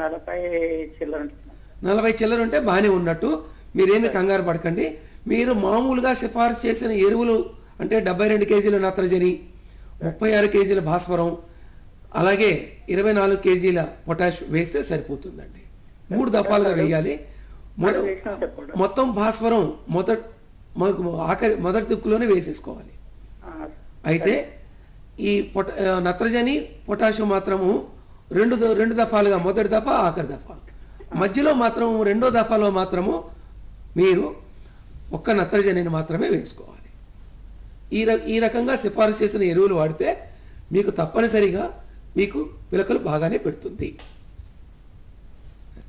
నలభై చిల్లర. నలభై చిల్లర ఉంటే బాగానే ఉన్నట్టు. మీరేమి కంగారు పడకండి. మీరు మామూలుగా సిఫారసు చేసిన ఎరువులు అంటే డెబ్బై రెండు కేజీల నత్రజని ముప్పై ఆరు కేజీల భాస్వరం అలాగే ఇరవై నాలుగు కేజీల పొటాష్ వేస్తే సరిపోతుందండి. మూడు దఫాలుగా వేయాలి. మొత్తం భాస్వరం మొదటి మనకు ఆఖరి మొదటి దిక్కులోనే వేసేసుకోవాలి. అయితే ఈ పొట నత్రజని పొటాషియం మాత్రము రెండు ద- రెండు దఫాలుగా మొదటి దఫా ఆఖరి దఫా. మధ్యలో మాత్రం రెండో దఫాలో మాత్రము మీరు ఒక్క నత్రజనిని మాత్రమే వేసుకోవాలి. ఈ ర ఈ రకంగా సిఫారసు చేసిన ఎరువులు వాడితే మీకు తప్పనిసరిగా మీకు పిలకలు బాగానే పెడుతుంది.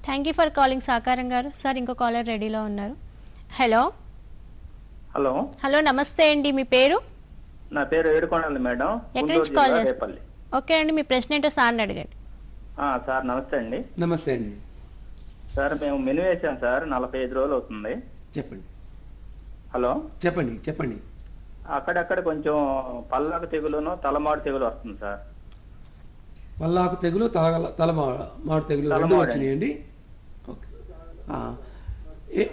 థ్యాంక్ యూ ఫర్ కాలింగ్ సాకారం గారు. సార్ ఇంకో కాలర్ రెడీలో ఉన్నారు. హలో హలో హలో నమస్తే అండి. మీ పేరు? నా పేరు ఏడుకొండలు మేడం. ఎక్కడి నుంచి కాల్ చేస్తారు ఓకే అండి మీ ప్రశ్న ఏంటో సార్ని అడగండి. సార్ నమస్తే అండి. నమస్తే అండి. సార్ మేము మెను వేసాం సార్ నలభై ఐదు రోజులు అవుతుంది. చెప్పండి. హలో? చెప్పండి చెప్పండి. అక్కడక్కడ కొంచెం పల్లకు తెగులును తలమాడు తెగులు వస్తుంది సార్. పల్లాకు తెగులు తల తల మా- మాడు తెగులు రెండు తలమాడు. వచ్చినాయండి.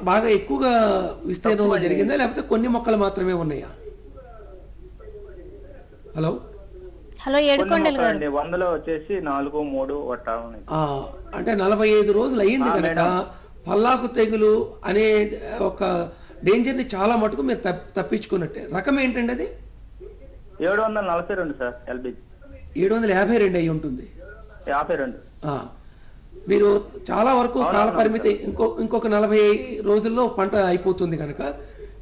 బాగా ఎక్కువగా విస్తీర్ణంలో జరిగిందా లేకపోతే కొన్ని మొక్కలు మాత్రమే ఉన్నాయా? హలో? హలో ఏడుకొండలు గారు. వందలో వచ్చేసి నాలుగు మూడు అంటే నలభై ఐదు రోజులు అయ్యింది కనుక. పల్లాకు తెగులు అనే ఒక డేంజర్ని చాలా మటుకు మీరు తప్ప తప్పించుకున్నట్టే. రకం ఏంటండి అది? ఏడు వందల నలభై రెండు సార్ ఎల్బిజి ఏడు వందల యాభై రెండు అయి ఉంటుంది. యాభై రెండు. ఆ, మీరు చాలా వరకు కాల పరిమితి ఇంకో ఇంకొక నలభై రోజుల్లో పంట అయిపోతుంది కనుక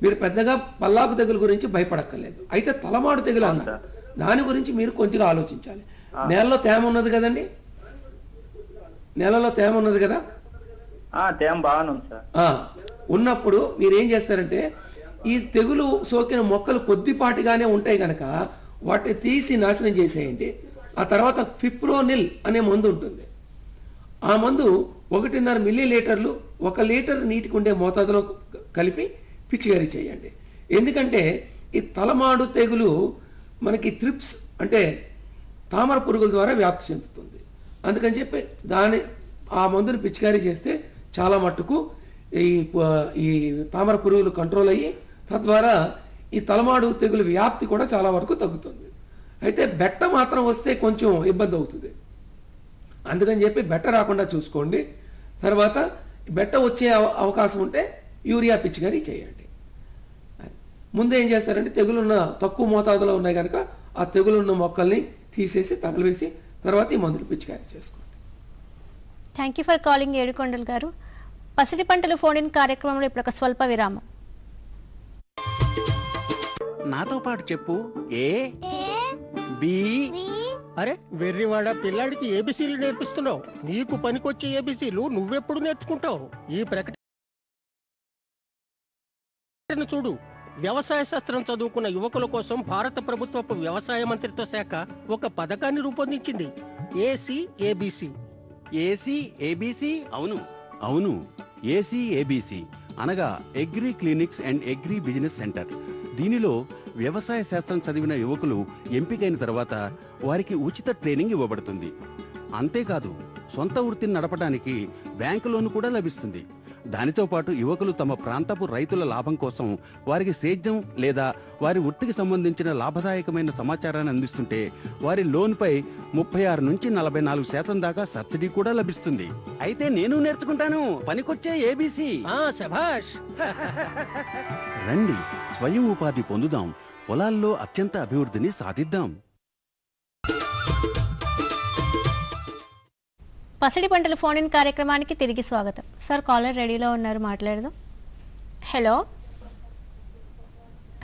మీరు పెద్దగా పల్లాకు తెగులు గురించి భయపడక్కర్లేదు. అయితే తలమాడు తెగులు అన్నారు. దాని గురించి మీరు కొంచెం ఆలోచించాలి. నేలలో తేమ ఉన్నది కదండి? నేలలో తేమ ఉన్నది కదా? తేమ ఉన్నప్పుడు మీరు ఏం చేస్తారంటే ఈ తెగులు సోకిన మొక్కలు కొద్దిపాటిగానే ఉంటాయి కనుక వాటిని తీసి నాశనం చేసేయండి. ఆ తర్వాత ఫిప్రోనిల్ అనే మందు ఉంటుంది. ఆ మందు ఒకటిన్నర మిల్లీ లీటర్లు ఒక లీటర్ నీటికి ఉండే మోతాదులో కలిపి పిచికారీ చేయండి. ఎందుకంటే ఈ తలమాడు తెగులు మనకి త్రిప్స్ అంటే తామర పురుగుల ద్వారా వ్యాప్తి చెందుతుంది. అందుకని చెప్పి దాని ఆ మందుని పిచికారీ చేస్తే చాలా మట్టుకు ఈ ఈ తామర పురుగులు కంట్రోల్ అయ్యి తద్వారా ఈ తలమాడు తెగులు వ్యాప్తి కూడా చాలా వరకు తగ్గుతుంది. అయితే బెట్ట మాత్రం వస్తే కొంచెం ఇబ్బంది అవుతుంది. అందుకని చెప్పి బెట్ట రాకుండా చూసుకోండి. తర్వాత బెట్ట వచ్చే అవ- అవకాశం ఉంటే యూరియా పిచికారీ చేయండి. ముందు ఏం చేస్తారంటే తెగులున్న తక్కువ మోతాదులో ఉన్నాయి కనుక ఆ తెగులున్న మొక్కల్ని తీసేసి తగలవేసి తర్వాత ఈ మందులు పిచికారీ చేసుకోండి. Thank you for calling Edukondalu garu. Pasidi Pantalu phone in కార్యక్రమంలో ఇప్పుడు ఒక స్వల్ప విరామం. నాతో పాటు చెప్పు. ఏ? బి? అరే వెర్రివాడ పిల్లాడికి ఏబిసీలు నేర్పిస్తున్నావు. నీకు పనికొచ్చే ఏబిసీలు నువ్వెప్పుడు నేర్చుకుంటావు? ఈ ప్రకటన చూడు. వ్యవసాయ శాస్త్రం చదువుకున్న యువకుల కోసం భారత ప్రభుత్వపు వ్యవసాయ మంత్రిత్వ శాఖ ఒక పథకాన్ని రూపొందించింది. AC ABC. AC ABC? అవును. అవును. ఏసీ ఏబిసి అనగా agri clinics and agri business centre. దీనిలో వ్యవసాయ శాస్త్రం చదివిన యువకులు ఎంపికైన తర్వాత వారికి ఉచిత ట్రైనింగ్ ఇవ్వబడుతుంది. అంతేకాదు సొంత వృత్తిని నడపడానికి బ్యాంకు లోను కూడా లభిస్తుంది. దానితో పాటు యువకులు తమ ప్రాంతపు రైతుల లాభం కోసం వారికి సేద్యం లేదా వారి వృత్తికి సంబంధించిన లాభదాయకమైన సమాచారాన్ని అందిస్తుంటే వారి లోన్పై ముప్పై ఆరు నుంచి నలభై నాలుగు శాతం దాకా సబ్సిడీ కూడా లభిస్తుంది. అయితే నేను నేర్చుకుంటాను. పనికొచ్చే ఏబీసీ ఆ శభాష్. రండి స్వయం ఉపాధి పొందుదాం. పొలాల్లో అత్యంత అభివృద్ధిని సాధిద్దాం. పసిడి పంటల ఫోన్ ఇన్ కార్యక్రమానికి తిరిగి స్వాగతం. సార్ కాలర్ రెడీలో ఉన్నారు మాట్లాడదాం. హలో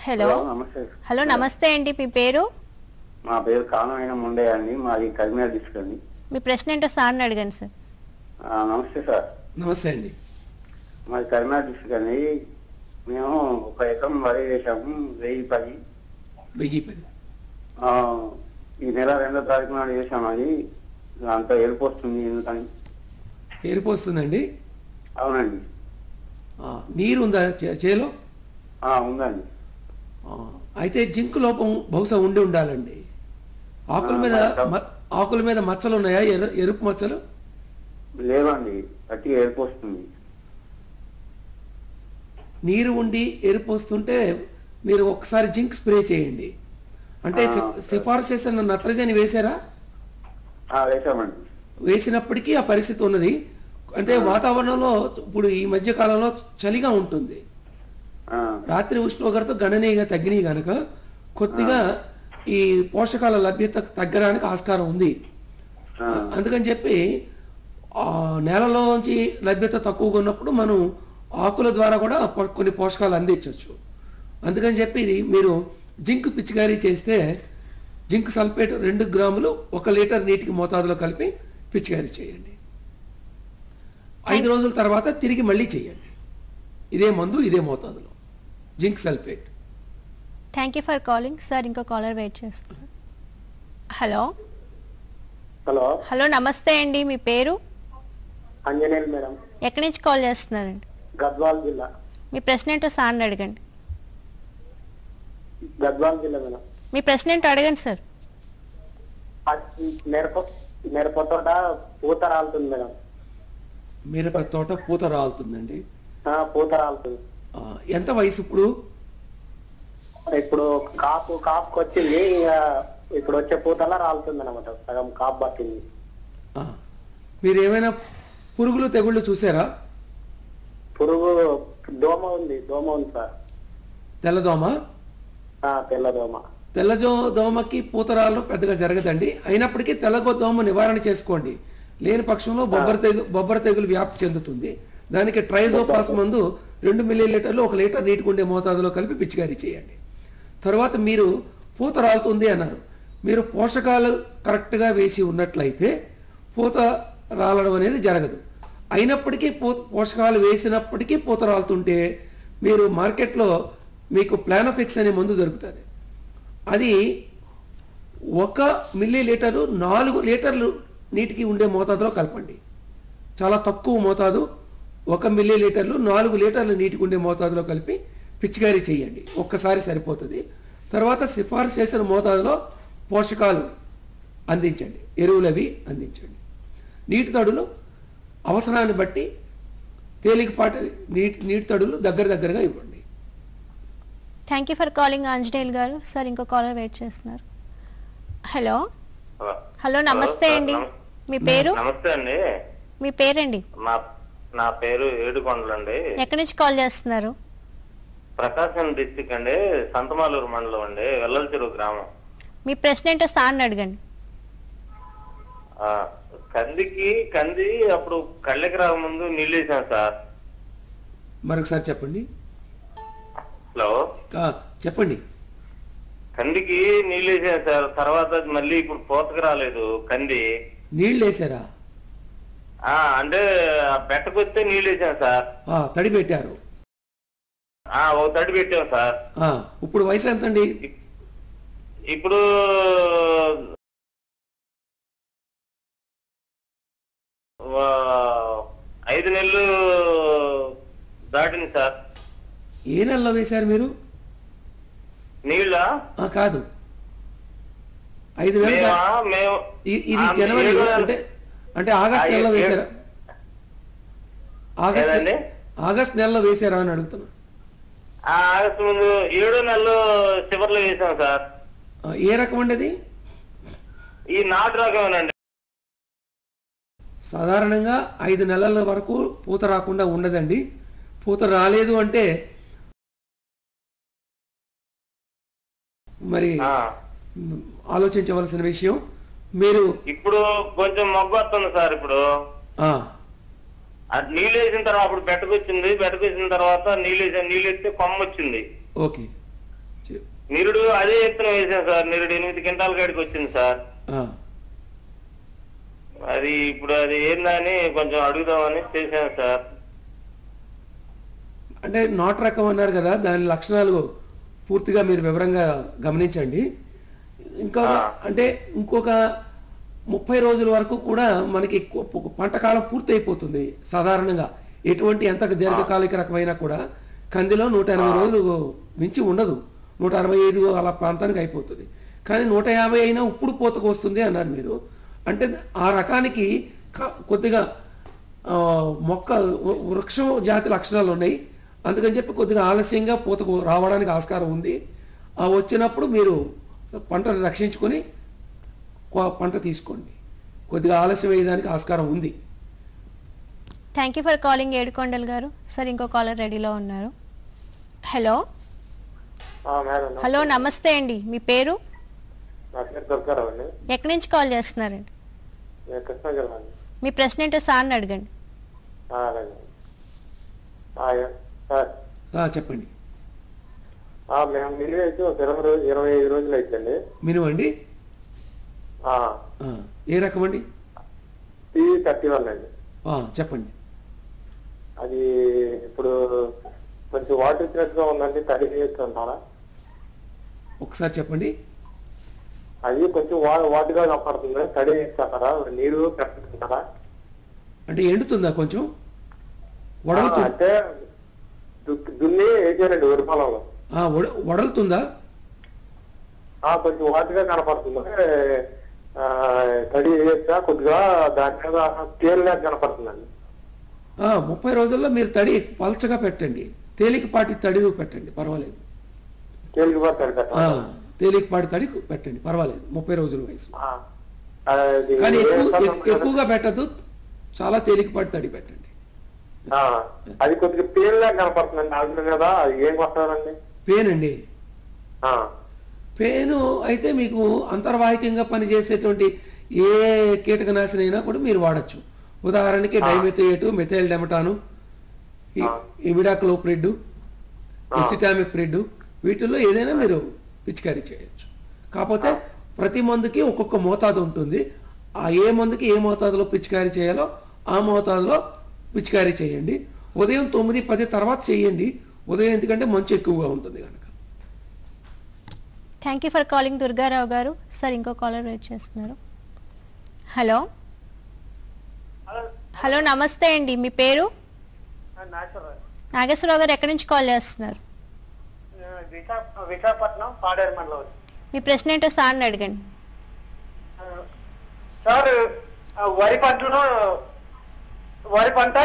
హలో నమస్తే. హలో నమస్తే అండి మీ పేరు? మా పేరు కానమైన ముండే అండి మాది కరీంనగర్ డిస్ట్రిక్ట్ అండి. మీ ప్రశ్న ఏంటో సార్ని అడగండి సార్. ఆ, నమస్తే సార్. నమస్తే అండి. మాది కరీంనగర్ డిస్ట్రిక్ట్ అండి. మేము ఒక ఎకరం వరి వేసాము వెయ్యి పది. వెయ్యి పది. ఆ, ఈ నెల రెండో తారీఖు నాడు వేసామని అంత ఎరుపు వస్తుంది ఎందుకని? ఎరుపు వస్తుందండి అవునండి. నీరు ఉందా చేలో? ఉందండి. అయితే జింక్ లోపం బహుశా ఉండి ఉండాలండి. ఆకుల మీద ఆకుల మీద మచ్చలు ఉన్నాయా? ఎరుపు మచ్చలు? లేవండి గట్టిగా ఏడుపు వస్తుంది నీరు ఉండి ఎరుపు వస్తుంటే మీరు ఒకసారి జింక్ స్ప్రే చేయండి. అంటే సిఫ- సిఫార్సు చేసిన నత్రజని వేశారా? ఆ, వేసామండి వేసినప్పటికీ ఆ పరిస్థితి ఉన్నది. అంటే వాతావరణంలో ఇప్పుడు ఈ మధ్య కాలంలో చలిగా ఉంటుంది. రాత్రి ఉష్ణోగ్రత గణనీయంగా తగ్గినాయి కనుక కొద్దిగా ఈ పోషకాల లభ్యత తగ్గడానికి ఆస్కారం ఉంది. అందుకని చెప్పి ఆ నేలలోంచి లభ్యత తక్కువగా ఉన్నప్పుడు మనం ఆకుల ద్వారా కూడా కొన్ని పోషకాలు అందించవచ్చు. అందుకని చెప్పి మీరు జింక్ పిచికారీ చేస్తే జింక్ సల్ఫేట్ రెండు గ్రాములు ఒక లీటర్ నీటికి మోతాదులో కలిపి పిచికారీ చేయండి. ఐదు రోజుల తర్వాత తిరిగి మళ్ళీ చేయండి. ఇదే మందు ఇదే మోతాదులో. Zinc sulphate. Thank you for calling. Sir ఇంకో కాలర్ వెయిట్ చేస్తున్నారు హలో. హలో. హలో నమస్తే అండి. మీ పేరు? అంజనేయులు మేడం. ఎక్కడి నుంచి కాల్ చేస్తున్నారండి? గద్వాల్ జిల్లా. మీ ప్రశ్న ఏంటో సార్ని అడగండి. గద్వాల్ జిల్లా మేడం. మీ ప్రశ్న ఏంటో అడగండి సార్. మిరప మిరప తోట పూత రాలుతుంది మేడం. మిరప తోట పూత రాలుతుందండి? ఆ, పూత రాలుతుంది. ఆ, ఎంత వయసు ఇప్పుడు? ఇప్పుడు కాపు కాపుకి వచ్చింది ఇక ఇప్పుడు వచ్చే పూతలా రాలుతుంది అనమాట సగం కాపు పట్టింది. మీరు ఏమైనా పురుగులు తెగుళ్ళు చూసారా? పురుగు దోమ ఉంది దోమ ఉంది సార్. తెల్లదోమ? ఆ, తెల్ల దోమ తెల్లజో దోమకి పూతరాలు పెద్దగా జరగదండి. అయినప్పటికీ తెల్లగో దోమ నివారణ చేసుకోండి. లేని పక్షంలో బొబ్బర తెగు బొబ్బర తెగులు వ్యాప్తి చెందుతుంది. దానికి ట్రైజోఫాస్ మందు రెండు మిల్లీ లీటర్లు ఒక లీటర్ నీటికి ఉండే మోతాదులో కలిపి పిచికారీ చేయండి. తర్వాత మీరు పూత రాలుతుంది అన్నారు. మీరు పోషకాలు కరెక్ట్గా వేసి ఉన్నట్లయితే పూత రాలడం అనేది జరగదు. అయినప్పటికీ పూ పోషకాలు వేసినప్పటికీ పూత రాలుతుంటే మీరు మార్కెట్లో మీకు ప్లానోఫిక్స్ అనే మందు దొరుకుతుంది. అది ఒక మిల్లీ లీటరు నాలుగు లీటర్లు నీటికి ఉండే మోతాదులో కలపండి. చాలా తక్కువ మోతాదు. ఒక మిల్లీ లీటర్లు నాలుగు లీటర్లు నీటికి ఉండే మోతాదులో కలిపి పిచ్చికారీ చేయండి. ఒక్కసారి సరిపోతుంది. తర్వాత సిఫార్సు చేసిన మోతాదులో పోషకాలు అందించండి. ఎరువులవి అందించండి. నీటి తడులు అవసరాన్ని బట్టి తేలికపాటి నీటి నీటి తడులు దగ్గర దగ్గరగా ఇవ్వండి. Thank you for calling Anjaneyulu garu. Sir ఇంకో కాలర్ వెయిట్ చేస్తున్నారు. హలో హలో నమస్తే అండి. మీ పేరు? నమస్తే అండి. మీ పేరండి? నా నా పేరు ఏడుకొండలండి. ఎక్కడి నుంచి కాల్ చేస్తున్నారు? ప్రకాశం డిస్టిక్ అండి. సంతమాలూరు మండలం అండి. వెల్లల చెరువు గ్రామం. మీ ప్రశ్న ఏంటో సార్ని అడగండి. ఆ, కందికి కంది అప్పుడు కళ్ళకి రాకముందు నీళ్ళు వేసాం సార్. మరొకసారి చెప్పండి. హలో? చెప్పండి. కందికి నీళ్ళు వేసాం సార్. తర్వాత మళ్ళీ ఇప్పుడు పోతకు రాలేదు కంది. నీళ్ళు వేసారా? ఆ అంటే బెట్టకు వస్తే నీళ్ళు వేసాం సార్. తడి పెట్టారు. ఒక తడి పెట్టాం సార్. ఇప్పుడు వయసు ఎంతండి? ఇప్పుడు వా- ఐదు నెలలు దాటింది సార్. ఏ నెలలో వేశారు మీరు? నీళ్ళ? కాదు. ఐదు ఇ- ఇది జనవరి అంటే అంటే ఆగస్ట్ నెలలో వేశారా? ఆగస్ట్? ఆగస్ట్ నెలలో వేశారా అని అడుగుతున్నా. ఆగస్టు ముందు ఏడో నెలలో చివరిలో వేసాం సార్. ఏ రకం అండి అది? ఈ నాటు రకమేనండి. సాధారణంగా ఐదు నెలల వరకు పూత రాకుండా ఉండదండి. పూత రాలేదు అంటే మరి ఆలోచించవలసిన విషయం మీరు ఇప్పుడు కొంచెం మొగ్గు వస్తుంది సార్ ఇప్పుడు. అది నీళ్ళు వేసిన తర్వాత అప్పుడు బెట్టకు వచ్చిన తర్వాత నీళ్ళు వేసాం నీళ్ళు వేస్తే కొమ్మ వచ్చింది. ఓకే. నిరుడు అదే ఎత్తున వేసాం సార్ నిరుడు ఎనిమిది క్వింటాల కాడికి వచ్చింది సార్. అది ఇప్పుడు అది ఏందని కొంచెం అడుగుదామని చేశాను సార్. అంటే నాట్ రకం అన్నారు కదా దాని లక్షణాలు పూర్తిగా మీరు వివరంగా గమనించండి. ఇంకా. అంటే ఇంకొక ముప్పై రోజుల వరకు కూడా మనకి పంట కాలం పూర్తి అయిపోతుంది సాధారణంగా. ఎటువంటి ఎంత దీర్ఘకాలిక రకమైనా కూడా కందిలో నూట ఎనభై రోజులు మించి ఉండదు. నూట అరవై ఐదు అలా ప్రాంతానికి అయిపోతుంది. కానీ నూట యాభై అయినా ఇప్పుడు పూతకు వస్తుంది అన్నారు మీరు. అంటే ఆ రకానికి కొద్దిగా మొక్క వృక్షం జాతి లక్షణాలు ఉన్నాయి. అందుకని చెప్పి కొద్దిగా ఆలస్యంగా పూతకు రావడానికి ఆస్కారం ఉంది. ఆ వచ్చినప్పుడు మీరు పంటను రక్షించుకొని పంట తీసుకోండి. కొద్దిగా ఆలస్యం అయ్యేదానికి ఆస్కారం ఉంది. Thank you for calling Edukondal garu. Sir ఇంకో కాలర్ రెడీలో ఉన్నారు. హలో హలో నమస్తే. అండి. మీ పేరు? ఎక్కడి నుంచి కాల్ చేస్తున్నారండి? మీ ప్రశ్న ఏంటో సార్ని అడగండి. చెప్పండి. మేము మిల్లు వేసి ఒక ఇరవై రోజు ఇరవై ఐదు రోజులు మినిమం అండి? ఏ రకం అండి? టీ థర్టీ వన్ అండి. ఆ, చెప్పండి. అది ఇప్పుడు కొంచెం వాటర్ ఇచ్చినట్టుగా ఉందండి తడి చేస్తుంటారా ఒకసారి చెప్పండి. అది కొంచెం వాటిగా కనపడుతుంది తడి చేస్తారా నీరు పెట్టుకుంటారా అంటే ఎండుతుందా కొంచెం? అంటే దున్ని వేసారండి వరి పొలంలో వడలుతుందా? కొంచెం వాటిగా కనపడుతుంది. తడి వేస్తా కొద్దిగా దాని మీద తేలిగా కనపడుతుందండి. ఆ, ముప్పై రోజుల్లో మీరు తడి పలచగా పెట్టండి. తేలికపాటి తడి పెట్టండి పర్వాలేదు. తేలికపాటి తడి పెట్టండి. పర్వాలేదు. ముప్పై రోజుల వయసు. కానీ ఎక్కువగా పెట్టద్దు. చాలా తేలికపాటి తడి పెట్టండి. అది కొద్దిగా తేలిగా కనపడుతుందండి. ఆవిడ మీద అది ఏం కొట్టాలండి పేన్ అండి. పేను అయితే మీకు అంతర్వాహికంగా పనిచేసేటువంటి ఏ కీటకనాశిని అయినా కూడా మీరు వాడచ్చు. ఉదాహరణకి dimethoate methyl demeton imidacloprid acetamiprid వీటిల్లో ఏదైనా మీరు పిచికారీ చేయొచ్చు. కాకపోతే ప్రతి మందుకి ఒక్కొక్క మోతాదు ఉంటుంది. ఆ ఏ మందుకి ఏ మోతాదులో పిచికారీ చేయాలో ఆ మోతాదులో పిచికారీ చేయండి. ఉదయం తొమ్మిది పది తర్వాత చేయండి. ఉదయం ఎందుకంటే మంచు ఎక్కువగా ఉంటుంది కనుక thank you for calling Durgarao garu. Sir ఇంకో కాలర్ వెయిట్ చేస్తున్నారు. హలో హలో నమస్తే అండి. మీ పేరు? నాగేశ్వరరావు గారు. ఎక్కడి నుంచి కాల్ చేస్తున్నారు? మీ ప్రశ్న ఏంటో సార్ని అడగండి. సార్ వరి పంటను వరి పంట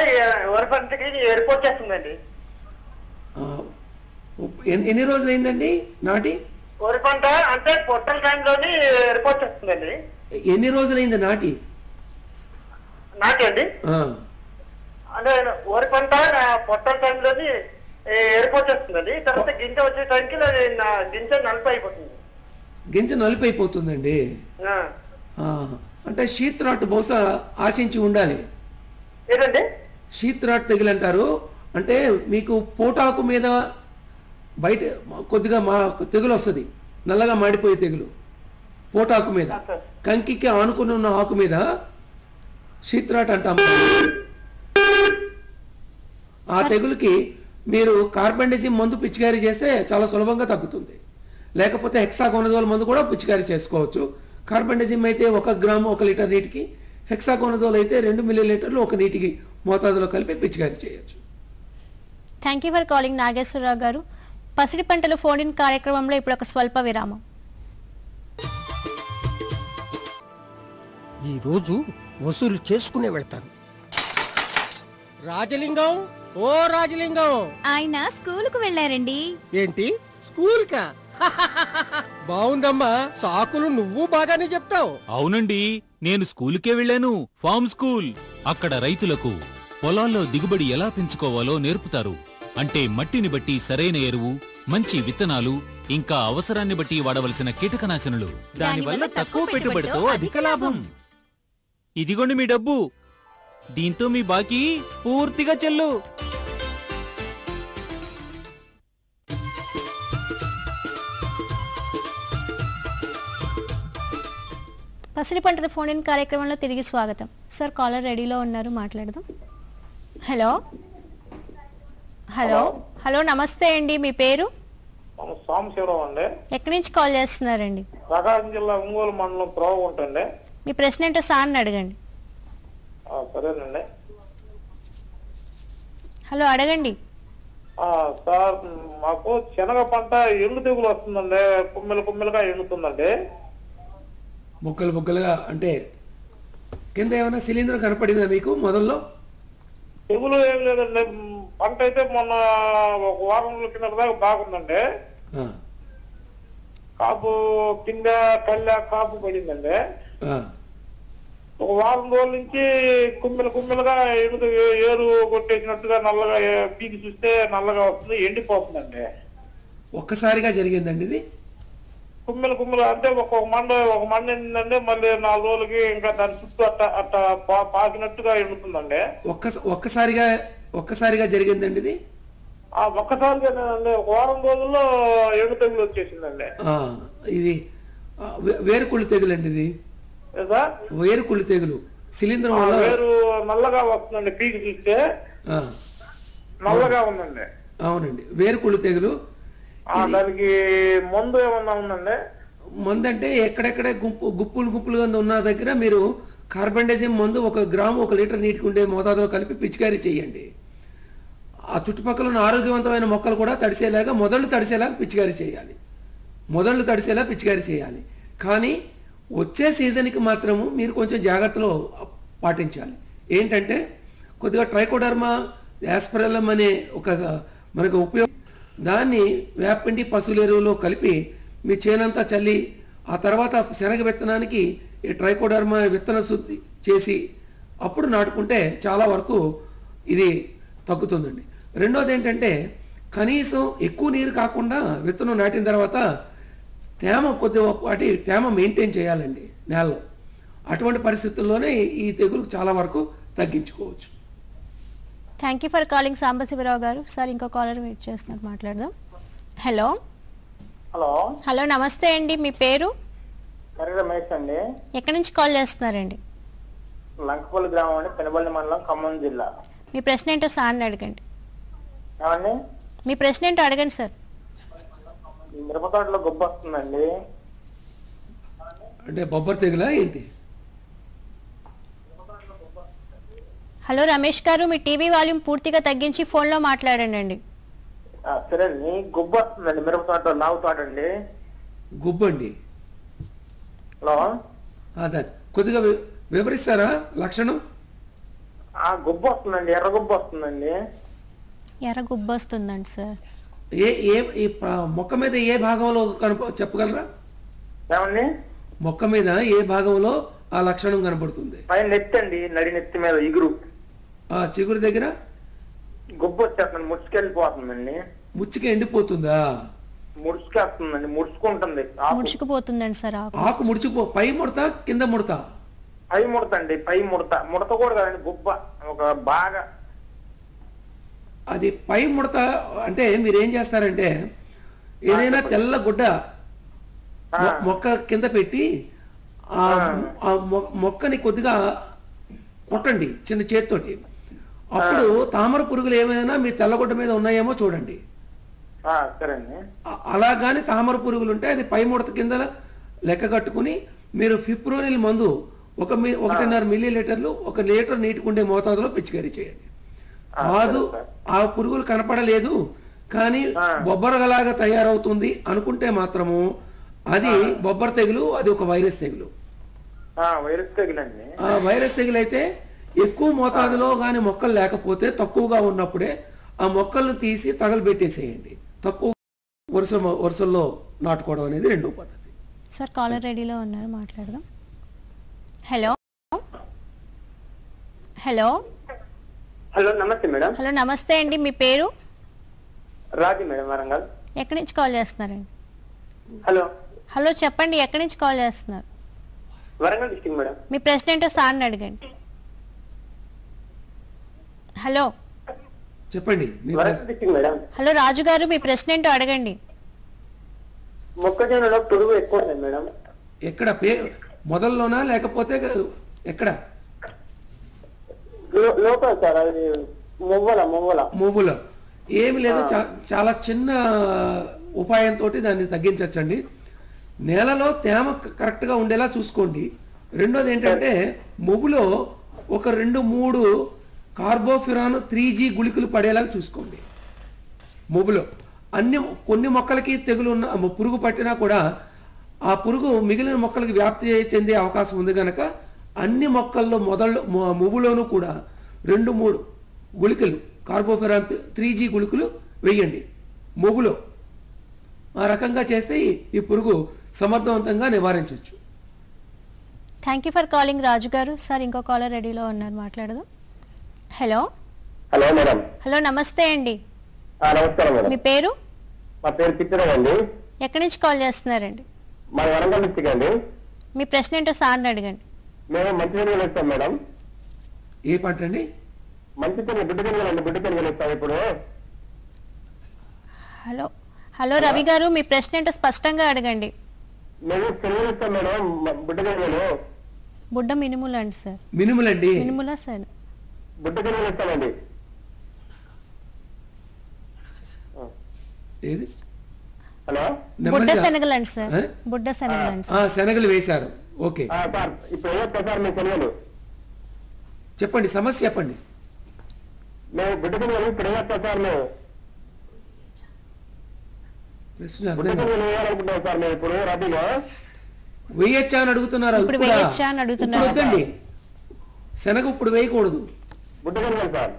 వరి పంటకి ఎరుపు వచ్చేస్తుందండి ఎన్ని రోజులు అయిందండి నాటి? వరి పంట అంటే పొట్టల టైంలోని ఎరుపు వచ్చేస్తుందండి ఎన్ని రోజులైంది నాటి? నాకండి ఆ, అంటే వరి పంట పొట్టల టైంలోని ఎరుపు వచ్చేస్తుందండి తర్వాత గింజ వచ్చే టైంకి గింజ నలుపు అయిపోతుంది గింజ నలిపైపోతుందండి. ఆ. ఆ, అంటే షీత్ రాట్ బహుశా ఆశించి ఉండాలి. ఏంటండి షీత్ రాట్ తెగులంటారు అంటే మీకు పోటాకు మీద బయట కొద్దిగా మా తెగులు వస్తుంది. నల్లగా మాడిపోయే తెగులు పోటాకు మీద. కంకికి ఆనుకుని ఉన్న ఆకు మీద షీత్ రాట్ అంటాం. ఆ తెగులుకి మీరు కార్బండిజిం మందు పిచికారీ చేస్తే చాలా సులభంగా తగ్గుతుంది. లేకపోతే హెక్సాకోనజోల్ మందు కూడా పిచికారీ చేసుకోవచ్చు. కార్బండిజిం అయితే ఒక గ్రాము ఒక లీటర్ నీటికి హెక్సాకోనజోల్ అయితే రెండు మిల్లీ లీటర్లు ఒక నీటికి మోతాదులో కలిపి పిచికారీ చేయొచ్చు. Thank you for calling Nageswararao garu. పసిడి పంటలు ఫోన్ ఇన్ కార్యక్రమంలో ఇప్పుడు ఒక స్వల్ప విరామం. ఈ రోజు వసూలు చేసుకునే వెళ్తాను. రాజలింగం ఓ రాజలింగం. ఆయన స్కూలుకు వెళ్ళారండి. ఏంటి? స్కూల్ కా బాగుందమ్మా సాకులు నువ్వు బాగానే చెప్తావు. అవునండి నేను స్కూలుకే వెళ్ళాను ఫార్మ్ స్కూల్. అక్కడ రైతులకు పొలాల్లో దిగుబడి ఎలా పెంచుకోవాలో నేర్పుతారు. అంటే మట్టిని బట్టి సరైన ఎరువు మంచి విత్తనాలు ఇంకా అవసరాన్ని బట్టి వాడవలసిన కీటకనాశనులు. దానివల్ల తక్కువ పెట్టుబడితో అధిక లాభం. ఇదిగోండి మీ డబ్బు. దీంతో మీ బాకీ పూర్తిగా చెల్లు. పసిడి పంటల ఫోన్ ఇన్ కార్యక్రమంలో తిరిగి స్వాగతం. సార్ కాలర్ రెడీలో ఉన్నారు మాట్లాడదాం. హలో? హలో? హలో నమస్తే అండి మీ పేరు? సోమశివరావు అండి. ఎక్కడి నుంచి కాల్ చేస్తున్నారండి? ప్రకాశం జిల్లా ఒంగోలు మండలం ఉంటుంది మీ ప్రశ్న ఏంటో సార్ని అడగండి. సరేనండి. హలో అడగండి. సార్ మాకు శనగ పంట ఎండు తెగులు వస్తుందండి. కుమ్మెలు కుమ్మెలుగా ఎండుతుందండి. ముక్కలు ముక్కలుగా అంటే కింద ఏమైనా శిలీంధ్రం కనపడిందా మీకు మొదల్లో? తెగులు ఏం లేదండి. పంట అయితే మొన్న ఒక వారం రోజుల కింద దాకా బాగుందండి. కాపు కింద కళ్ళ కాపు పడిందండి. ఒక వారం రోజుల నుంచి కుమ్మెలు కుమ్మెలుగా ఎడుగు ఏరు కొట్టేసినట్టుగా నల్లగా పీకి చూస్తే నల్లగా వస్తుంది ఎండిపోతుందండి. ఒక్కసారిగా జరిగిందండి ఇది? కుమ్మెలు కుమ్మెలు అంటే ఒక మండ ఒక మండ ఏంటంటే మళ్ళీ నాలుగు రోజులకి ఇంకా దాని చుట్టూ అట్ట అట్ట పాకినట్టుగా ఎండుతుందండి ఒక్క ఒక్కసారిగా ఒక్కసారిగా జరిగిందండి ఇది? ఆ ఒక్కసారిగానండి ఒక వారం రోజుల్లో ఎండు తెగులు వచ్చేసిందండి. ఇది వేరుకుళ్ళు తెగులండి ఇది? వేరుకుళ్ళు తెగులు. శిలీంధ్రం ఆ వల్ల? వేరు నల్లగా వస్తుందండి. పీకి చూస్తే నల్లగా ఉందండి. అవునండి. వేరుకుళ్ళు తెగులు. దానికి మందు ఏమన్నా ఉందండి? మందు ఎక్కడెక్కడ గుంపు గుప్పులు గుప్పులుగా ఉన్న దగ్గర మీరు కార్బండైజిమ్ మందు ఒక గ్రాము ఒక లీటర్ నీటికి ఉండే మోతాదులో కలిపి పిచికారీ చేయండి. ఆ చుట్టుపక్కల ఉన్న ఆరోగ్యవంతమైన మొక్కలు కూడా తడిసేలాగా మొదళ్ళు తడిసేలాగా పిచికారీ చేయాలి. మొదళ్ళు తడిసేలా పిచికారీ చేయాలి. కానీ వచ్చే సీజన్కి మాత్రము మీరు కొంచెం జాగ్రత్తలో పాటించాలి. ఏంటంటే కొద్దిగా ట్రైకోడర్మా యాస్పరలం అనే ఒక మనకు ఉపయోగం దాన్ని వేపపిండి పశువుల ఎరువులో కలిపి మీ చేనంతా చల్లి ఆ తర్వాత శనగ విత్తనానికి ఈ ట్రైకోడర్మా విత్తన శుద్ధి చేసి అప్పుడు నాటుకుంటే చాలా వరకు ఇది తగ్గుతుందండి. రెండోది ఏంటంటే కనీసం ఎక్కువ నీరు కాకుండా విత్తనం నాటిన తర్వాత తేమ కొద్ది వాటి తేమ మెయింటైన్ చేయాలండి నేలలో. అటువంటి పరిస్థితుల్లోనే ఈ తెగులు చాలా వరకు తగ్గించుకోవచ్చు. Thank you for calling Sambasivarao garu. Sir ఇంకో కాలర్ వెయిట్ చేస్తున్నారు. మాట్లాడదాం. హలో హలో హలో నమస్తే అండి. మీ పేరు? రమేష్ అండి. ఎక్కడి నుంచి కాల్ చేస్తున్నారండి? లంకపల్లి గ్రామం అండి. పెనబల్లి మండలం ఖమ్మం జిల్లా. మీ ప్రశ్న ఏంటో సార్ని అడగండి. మీ ప్రశ్న ఏంటో అడగండి సార్ మిరప తోటలో గొప్ప వస్తుందండి. అంటే బొబ్బర్ తెగులా ఏంటి? హలో రమేష్ గారు మీ టీవీ వాల్యూమ్ పూర్తిగా తగ్గించి ఫోన్లో మాట్లాడండి. అండి ఆ, సరే అండి గొప్ప వస్తుందండి మిరప తోట లావు తోట అండి. గుబ్బండి హలో? అదే కొద్దిగా వి- వివరిస్తారా లక్షణం? ఆ గొప్ప వస్తుందండి ఎర్ర గొప్ప వస్తుందండి. ఎర్ర గుబ్బ వస్తుందండి సార్. ఏ ఏ ఈ ప- మొక్క మీద ఏ భాగంలో కనప చెప్పగలరా? ఏమండి? మొక్క మీద ఏ భాగంలో ఆ లక్షణం కనపడుతుంది? పైన నెత్తి అండి నడి నెత్తి మీద ఇగురు. చిగురు దగ్గర? గొప్ప వచ్చేస్తుంది ముడుచుకెళ్ళిపోతుందండి ముచ్చికి ఎండిపోతుందా? ముడుచుకేస్తుందండి ముడుచుకుంటుంది. ముడుచుకుపోతుందండి సార్ ఆకు. ఆకు ముడిచిపో పై ముడత కింద ముడత? పై ముడత అండి పై ముడత. ముడత కూడా కదండి గుబ్బ. ఒక బాగా. అది పై ముడత అంటే మీరు ఏం చేస్తారంటే ఏదైనా తెల్ల గుడ్డ మొక్క కింద పెట్టి ఆ మొక్కని కొద్దిగా కొట్టండి చిన్న చేతితోటి. అప్పుడు తామర పురుగులు ఏమైనా మీ తెల్లగుడ్డ మీద ఉన్నాయేమో చూడండి. అలా కానీ తామర పురుగులు ఉంటే అది పై ముడత కింద లెక్క కట్టుకుని మీరు ఫిప్రోనిల్ మందు ఒక మీ ఒకటిన్నర మిల్లీ లీటర్లు ఒక లీటర్ నీటికి ఉండే మోతాదులో పిచికారీ చేయండి. కాదు ఆ పురుగులు కనపడలేదు కానీ బొబ్బరగలాగా తయారవుతుంది అనుకుంటే మాత్రము అది బొబ్బర తెగులు అది ఒక వైరస్ తెగులు. వైరస్ తెగులండి. ఆ వైరస్ తెగులు అయితే ఎక్కువ మోతాదులో కానీ మొక్కలు లేకపోతే తక్కువగా ఉన్నప్పుడే ఆ మొక్కలను తీసి తగలబెట్టేసేయండి. తక్కువ వరుస వరుసల్లో నాటుకోవడం అనేది రెండో పద్ధతి. సార్ కాలర్ రెడీలో ఉన్నారు? మాట్లాడదాం. హలో? హలో? హలో నమస్తే మేడం. హలో నమస్తే అండి. మీ పేరు? రాజు మేడం వరంగల్. ఎక్కడి నుంచి కాల్ చేస్తున్నారండి? హలో. హలో చెప్పండి. ఎక్కడి నుంచి కాల్ చేస్తున్నారు? Warangal district madam. మీ ప్రశ్న ఏంటో సార్ని అడగండి. హలో. చెప్పండి హలో రాజు గారు మీ ప్రశ్న ఏంటో అడగండి. మొక్కజొన్నలో పురుగు ఎక్కువ ఉంది మేడం. ఎక్కడ? మొదల్లోనా? లేకపోతే ఎక్కడ? లో- లోపల సార్ అది మువ్వల మువ్వల. మూవులో ఏమి లేదు చాలా చిన్న ఉపాయంతో దాన్ని తగ్గించవచ్చండి నేలలో తేమ కరెక్ట్గా ఉండేలా చూసుకోండి. రెండోది ఏంటంటే మొగులో ఒక రెండు మూడు కార్బోఫిరాన్ త్రీ జీ గుళికలు పడేలాగా చూసుకోండి. మొగులో అన్ని కొన్ని మొక్కలకి తెగులు ఉన్న పురుగు పట్టినా కూడా ఆ పురుగు మిగిలిన మొక్కలకి వ్యాప్తి చెందే అవకాశం ఉంది కనుక అన్ని మొక్కల్లో మొదళ్ళు మువ్వులోనూ కూడా రెండు మూడు గుళికలు కార్బోఫెరాన్ త్రీ జీ గుళికలు వేయండి. మొగులో ఆ రకంగా చేస్తే ఈ- ఈ పురుగు సమర్థవంతంగా నివారించవచ్చు. Thank you for calling Raju garu. Sir ఇంకో కాలర్ రెడీలో ఉన్నారు. మాట్లాడదాం. హలో? Hello madam. హలో నమస్తే అండి. ఆ, నమస్కారం మేడం. మీ పేరు? మా పేరు పిచ్చరావు అండి. ఎక్కడి నుంచి కాల్ చేస్తున్నారండి? మా వరంగల్ డిస్టిక్ అండి. మీ ప్రశ్న ఏంటో సార్ని అడగండి. మేము మంచి శనగలు ఇస్తాం మేడం. ఏ పంట అండి? మంచి శనగ బుడ్డ శనగలు అండి బుడ్డ శనగలు ఇస్తాం ఇప్పుడు. హలో హలో రవి గారు మీ ప్రశ్న ఏంటో స్పష్టంగా అడగండి. మేము శనగలు ఇస్తాం మేడం బుడ్డ శనగలు బుడ్డ మినుములు అండి సార్. మినుములండి. మినుములా సార్? బుడ్డ శనగలు ఇస్తామండి ఏది? హలో? బుడ్డ. శనగలు సార్? బుడ్డ ఆ, వేశారు. ఓకే. ఆ, సార్ ఇప్పుడు ఏమొస్తా సార్ మీ శనగలు. చెప్పండి సమస్య చెప్పండి. మేము ఇప్పుడు ఏమొస్తా సార్ మేము ప్రశ్న బుడ్డ అర్థం కాదు. శనగలు వేయాలనుకుంటున్నాం సార్ మేము ఇప్పుడు రబీలో. వేయచ్చా అని అడుగుతున్నారా? ఇప్పుడు ఇప్పుడా? వేయచ్చా అని అడుగుతున్నారు. ఇప్పుడు వద్దండి. శనగ ఇప్పుడు వేయకూడదు. సార్.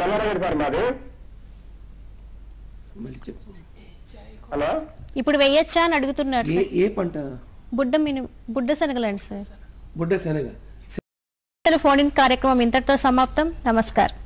నల్లరగడు సార్ మాది. హలో? ఇప్పుడు వేయచ్చా అని అడుగుతున్నారు ఏ సార్. ఏ పంట? బుడ్డ మిను బుడ్డ శనగలు అండి సార్. బుడ్డ శనగ. ఫోన్ ఇన్ కార్యక్రమం ఇంతటితో సమాప్తం. నమస్కారం.